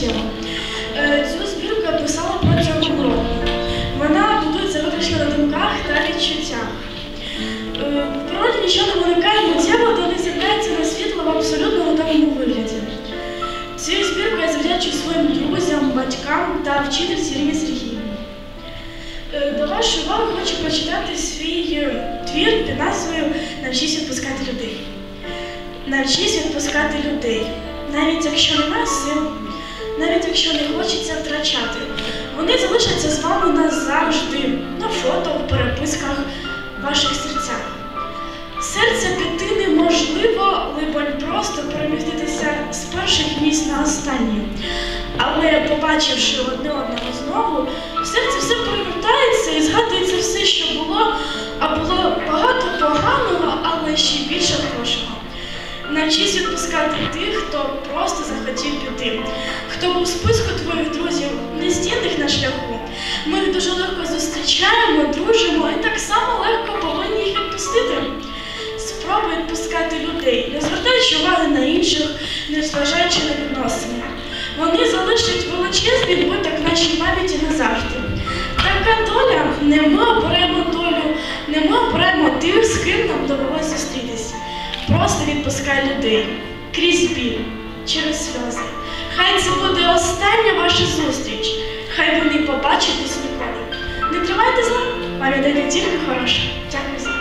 тему. Е, Цю збірку я писала протягом року. Вона будується виключно на думках та відчуттях. Е, В природі нічого не виникає миттєво, то не з'являється на світло в абсолютно готовому вигляді. Цю збірку я завдячую своїм друзям, батькам та вчительці Ірині Сергіївні. Е, До вашої уваги хочу прочитати свій твір під назвою Навчись відпускати людей. Навчись відпускати людей, навіть якщо немає сил, навіть якщо не хочеться втрачати. Вони залишаться з вами назавжди, на фото, в переписках ваших серцях. Серце піти неможливо, либонь просто переміститися з перших місць на останні. Але побачивши одне одного знову, в серці все перевертається і згадується все, що було, а було багато поганого, але ще більше хорошого. Навчись відпускати тих, хто просто захотів піти, хто був у списку твоїх друзів, нестійних на шляху. Ми їх дуже легко зустрічаємо, дружимо і так само легко повинні їх відпустити. Спробуй відпускати людей, не звертаючи уваги на інших, не зважаючи на відносини. Вони залишать величезний відбиток нашій пам'яті назавжди. Така доля не ми оберемо долю, не ми оберемо тих, з ким нам довелося зустрітись. Просто відпускай людей крізь біль, через сльози. Хай це остання ваша зустріч. Хай вони побачитесь ніколи. Не тривайте зла, пам'ятайте тільки хороше. Дякую за.